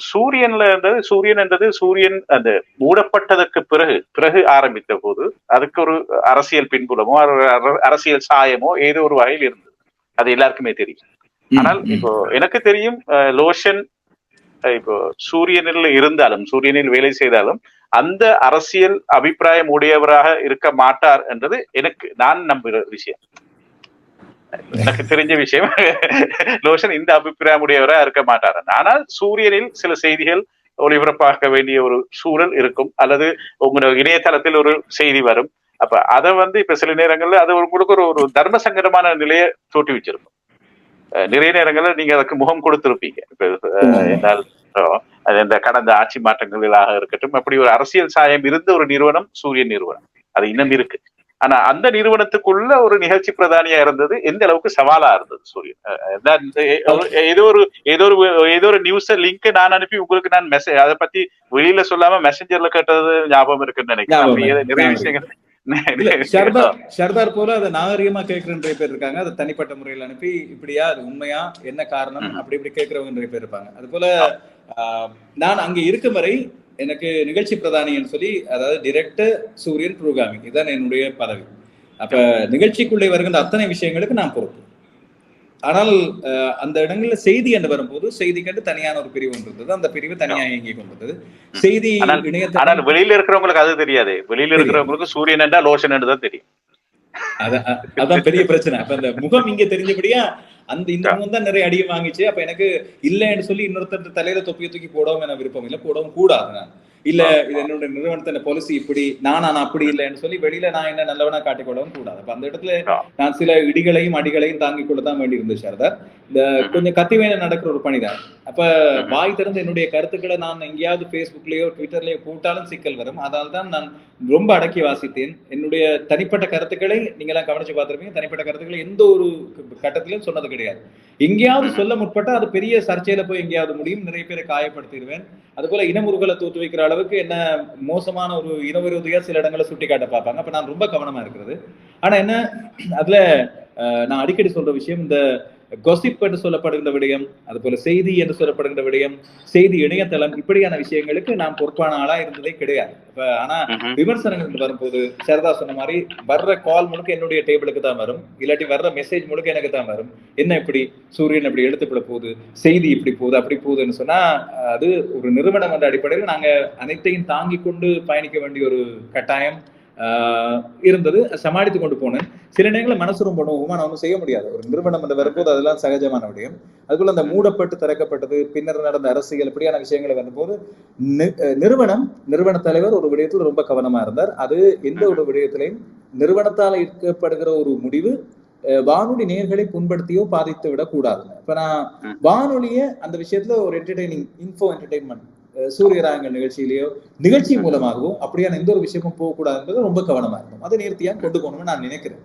சூரியன்ல இருந்தது சூரியன் என்றது சூரியன் அந்த மூடப்பட்டதற்கு பிறகு பிறகு ஆரம்பித்த போது அதுக்கு ஒரு அரசியல் பின்புலமோ அரசியல் சாயமோ ஏதோ ஒரு வகையில் இருந்தது. அது எல்லாருக்குமே தெரியும். ஆனால். இப்போ எனக்கு தெரியும் லோஷன் இப்போ சூரியனில் இருந்தாலும் சூரியனில் வேலை செய்தாலும் அந்த அரசியல் அபிப்பிராயம் உடையவராக இருக்க மாட்டார் என்றது எனக்கு நான் நம்புகிற விஷயம். எனக்கு தெரிஞ்ச விஷயம். லோஷன் இந்த அபிப்பிராயம் இருக்க மாட்டார். ஆனால் சூரியனில் சில செய்திகள் ஒளிபரப்பாக்க வேண்டிய ஒரு சூழல் இருக்கும். அல்லது உங்களோட இணையதளத்தில் ஒரு செய்தி வரும். அப்ப அதை வந்து இப்ப சில நேரங்கள்ல அது உங்களுக்கு ஒரு ஒரு தர்ம சங்கடமான நிலையை தோட்டி வச்சிருக்கும். நிறைய நேரங்கள்ல நீங்க அதுக்கு முகம் கொடுத்திருப்பீங்க. இப்ப அது இந்த கடந்த ஆட்சி மாற்றங்களாக இருக்கட்டும் அப்படி ஒரு அரசியல் சாயம் இருந்த ஒரு நிறுவனம் சூரியன் நிறுவனம். அது இன்னும் இருக்கு. ஆனா அந்த நிறுவனத்துக்குள்ள ஒரு நிகழ்ச்சி பிரதானியா இருந்தது. எந்த அளவுக்கு சவாலா இருந்தது சூரியன்? ஏதோ ஒரு ஏதோ ஒரு ஏதோ ஒரு நியூஸ் லிங்க் நான் அனுப்பி உங்களுக்கு நான் மெசேஜ் அதை பத்தி வெளியில சொல்லாம மெசஞ்சர்ல கேட்டது ஞாபகம் இருக்குன்னு நினைக்கிறேன். நிறைய விஷயங்கள். ஷர்தார் போல அதை நாகரிகமா கேட்கிற நிறைய பேர் இருக்காங்க. அதை தனிப்பட்ட முறையில் அனுப்பி இப்படியா அது உண்மையா என்ன காரணம். அப்படி இப்படி கேட்கிறவங்க நிறைய பேர் இருப்பாங்க. அது போல ஆஹ், நான் அங்க இருக்கும் வரை எனக்கு நிகழ்ச்சி பிரதானின்னு சொல்லி அதாவது டிரெக்டர் சூரியன் ப்ரோக்ராமிங் இதுதான் என்னுடைய பதவி. அப்ப நிகழ்ச்சிக்குள்ளே வருகின்ற அத்தனை விஷயங்களுக்கு நான் பொறுப்பு. ஆனால் அந்த இடங்கள்ல செய்தி என்று வரும்போது செய்திக்கென்று தனியான ஒரு பிரிவு ஒன்று இருந்தது. அந்த பிரிவு தனியா இயங்கி கொண்டது செய்தி ஆனால் வெளியில இருக்கிறவங்களுக்கு அது தெரியாது. வெளியில இருக்கிறவங்களுக்கு சூரியன் என்றா லோஷன் என்று தான் தெரியும் அதான் பெரிய பிரச்சனை. அப்ப அந்த முகம் இங்க தெரிஞ்சபடியா அந்த இந்த முகம் தான் நிறைய அடியை வாங்கிச்சு. அப்ப எனக்கு இல்லைன்னு சொல்லி இன்னொருத்தர் தலையில தொப்பியை தூக்கி போடவும் எனக்கு விருப்பம் இல்லை. போடவும் கூடாது நான். இல்ல இது என்னோட நிறுவனத்தின் பாலிசி இப்படி நான் நான் அப்படி இல்லைன்னு சொல்லி வெளியில நான் என்ன நல்லவனா காட்டிக்கொள்ளவும் கூடாது. அப்ப அந்த இடத்துல. நான் சில இடிகளையும் அடிகளையும் தாங்கிக் கொள்ளதான் வேண்டி இருந்துச்சு சாரதார் இந்த கொஞ்சம் கத்தி வேலை நடக்கிற ஒரு பணிதான் அப்ப வாய் திறந்து என்னுடைய கருத்துக்களை நான் எங்கேயாவது ஃபேஸ்புக்லயோ ட்விட்டர்லயோ போட்டாலும் சிக்கல் வரும். அதனால தான் நான் ரொம்ப அடக்கி வாசித்தேன். என்னுடைய தனிப்பட்ட கருத்துக்களை நீங்க எல்லாம் கவனிச்சு பார்த்திருப்பீங்க. தனிப்பட்ட கருத்துக்களை எந்த ஒரு கட்டத்திலும் சொன்னது கிடையாது. எங்கேயாவது சொல்ல முற்பட்டால் அது பெரிய சர்ச்சையில போய் எங்கேயாவது முடியும். நிறைய பேரை காயப்படுத்திடுவேன். அது இனமுருகலை தூத்து வைக்கிற அளவுக்கு என்ன மோசமான ஒரு இனவிரோதியா சில இடங்களை சுட்டி காட்ட பார்ப்பாங்க. அப்ப நான் ரொம்ப கவனமா இருக்கிறது. ஆனா என்ன அதுல நான் அடிக்கடி சொல்ற விஷயம் இந்த கொசிப் என்று சொல்லப்படுகின்ற விடயம் அது போல செய்தி என்று சொல்லப்படுகின்ற விடயம் செய்தி இணையதளம் இப்படியான விஷயங்களுக்கு நான் பொறுப்பான ஆளா இருந்ததே கிடையாது. இப்ப ஆனா விமர்சனங்கள் வரும்போது சரதா சொன்ன மாதிரி வர்ற கால் முழுக்க என்னுடைய டேபிளுக்கு தான் வரும். இல்லாட்டி வர்ற மெசேஜ் முழுக்க எனக்கு தான் வரும். என்ன இப்படி? சூரியன் இப்படி எடுத்துப்பட போகுது செய்தி இப்படி போகுது அப்படி போகுதுன்னு சொன்னா அது ஒரு நிறுவனம் என்ற அடிப்படையில் நாங்க அனைத்தையும் தாங்கி கொண்டு பயணிக்க வேண்டிய ஒரு கட்டாயம். இருந்தது. சமாளித்து கொண்டு போனேன். சில நேரங்களில் மனசு ரொம்ப நோவும் நான் ஒன்றும் செய்ய முடியாது. ஒரு நிறுவனம் என்று வரும்போது அதெல்லாம் சகஜமான விடயம். அதுக்குள்ள அந்த மூடப்பட்டு திறக்கப்பட்டது பின்னர் நடந்த அரசியல் இப்படியான விஷயங்களை அஹ் நிறுவனம் நிறுவன தலைவர் ஒரு விடயத்தில் ரொம்ப கவனமா இருந்தார். அது எந்த ஒரு விடயத்திலையும் நிறுவனத்தால் எடுக்கப்படுகிற ஒரு முடிவு வானொலி நேர்களை புண்படுத்தியோ பாதித்து விடக்கூடாது. இப்ப நான். வானொலிய அந்த விஷயத்துல ஒரு என்டர்டைனிங் இன்ஃபோ என்டர்டைன்மெண்ட் சூரியராயங்கள் நிகழ்ச்சியிலேயோ நிகழ்ச்சி மூலமாகவோ அப்படியான எந்த ஒரு விஷயமும் போகக்கூடாது என்பது ரொம்ப கவனமா இருக்கும் அதை நேர்த்தியா கொண்டு போகணும்னு நான் நினைக்கிறேன்.